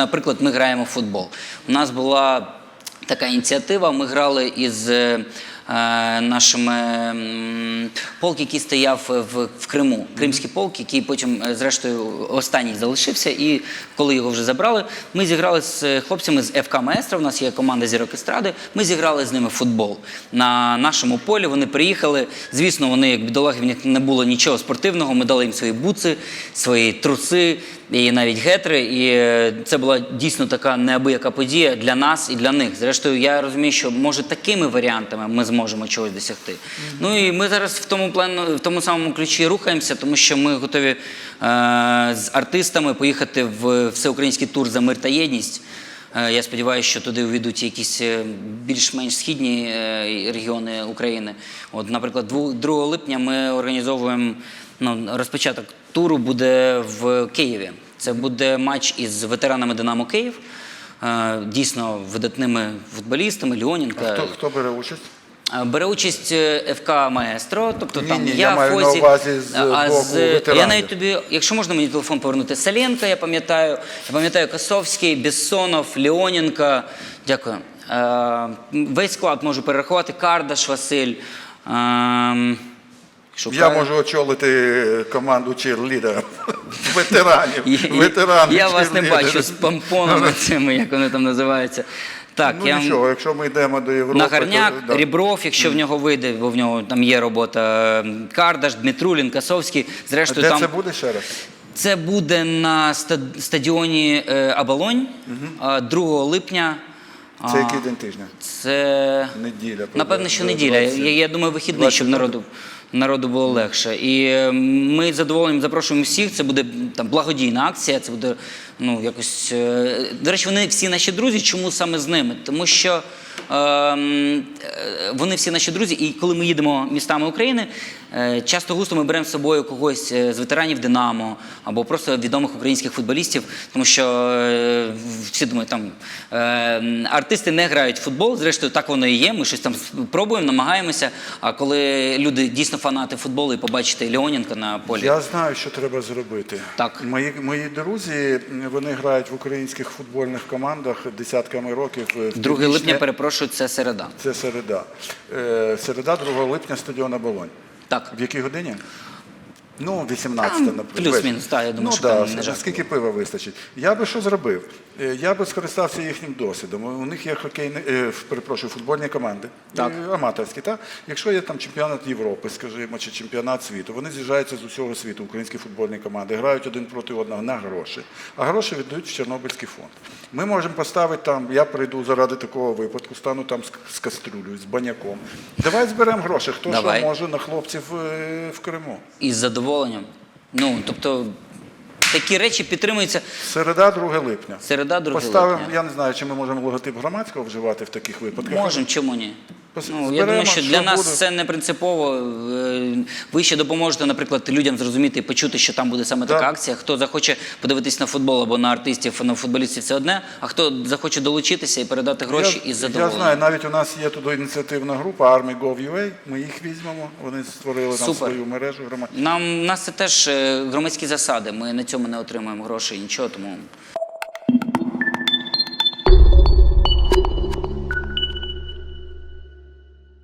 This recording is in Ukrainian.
наприклад, ми граємо в футбол. У нас була така ініціатива. Ми грали із е, нашими полк, який стояв в, в Криму, кримський полк, який потім, е, зрештою, останній залишився. І коли його вже забрали, ми зіграли з хлопцями з ФК Маестро. У нас є команда зірок естради. Ми зіграли з ними футбол на нашому полі. Вони приїхали. Звісно, вони як бідолаги, в них не було нічого спортивного. Ми дали їм свої буци, свої труси і навіть гетри. І е, це була дійсно така неабияка подія для нас і для них. Зрештою, я розумію, що може такими варіантами ми зможемо чогось досягти. Ну і ми зараз в тому плану, в тому самому ключі рухаємося, тому що ми готові е, з артистами поїхати в всеукраїнський тур за мир та єдність. Е, Я сподіваюся, що туди увійдуть якісь е, більш-менш східні е, регіони України. От, наприклад, 2 липня ми організовуємо ну, розпочаток туру буде в Києві. Це буде матч із ветеранами Динамо Київ, е, дійсно видатними футболістами, Льоненка. Хто, хто бере участь? Е, Бере участь е, ФК Маестро, тобто Ні, там ні, я, я Фозі, а з, я навіть тобі, якщо можна мені телефон повернути, Саленка, я пам'ятаю, я пам'ятаю Косовський, Бессонов, Леоненко. Дякую. Е, весь склад можу перерахувати. Кардаш Василь. Е, Я можу очолити команду черлідерів, ветеранів. Ветеранів Я вас не бачу з помпонами цими, як вони там називаються. Так, Ну я нічого, якщо ми йдемо до Європи, Нагарняк, то, да. Рібров, якщо в нього вийде, бо в нього там є робота. Кардаш, Дмитрулін, Касовський. А де там це буде ще раз? це буде на стадіоні Абалонь е, 2 липня. Це А, який день тижня? Це Неділя. напевно, що неділя. 20. Я, я думаю, вихідний, щоб народу. Народу було легше. І ми задоволенням запрошуємо всіх. Це буде там благодійна акція. Це буде ну якось. е, До речі, вони всі наші друзі. Чому саме з ними? Тому що е, е, вони всі наші друзі, і коли ми їдемо містами України, е, часто густо ми беремо з собою когось е, з ветеранів Динамо або просто відомих українських футболістів, тому що е, всі думають, там е, артисти не грають в футбол. Зрештою, так воно і є. Ми щось там пробуємо, намагаємося. А коли люди дійсно фанати футболу і побачите Леоненка на полі, Я знаю, що треба зробити. Так. Мої, мої друзі, вони грають в українських футбольних командах десятками років. В 2 липня, перепрошую, це середа. Це середа. Е, середа 2 липня стадіон Оболонь. Так. В якій годині? Ну, 18, Там наприклад. плюс-мінус, так, я думаю, ну, що да, там не жарко. Скільки пива вистачить? Я би що зробив? Е, Я би скористався їхнім досвідом. У них є хокейні, е, перепрошую, футбольні команди, Так. е, аматорські. Так? Якщо є там чемпіонат Європи, скажімо, чи чемпіонат світу, вони з'їжджаються з усього світу, українські футбольні команди, грають один проти одного на гроші, а гроші віддають в Чорнобильський фонд. Ми можемо поставити там, я прийду заради такого випадку, стану там з, з кастрюлею, з баняком. Давай зберемо гроші, хто Давай. що може на хлопців е, в Криму. Із задоволенням. Ну, тобто, такі речі підтримуються. Середа, 2 липня. Середа, 2 Поставимо, липня. я не знаю, чи ми можемо логотип громадського вживати в таких випадках. Можемо, чому ні? Ну, я думаю, що для нас це не принципово. Е, Ви ще допоможете, наприклад, людям зрозуміти і почути, що там буде саме така акція. Хто захоче подивитись на футбол або на артистів, на футболістів, це одне. А хто захоче долучитися і передати гроші із я знаю, навіть у нас є туди ініціативна група Army.gov.ua, ми їх візьмемо, вони створили там свою мережу громадську. Нам нас це теж е, громадські засади. Ми на цьому не отримуємо грошей, нічого, тому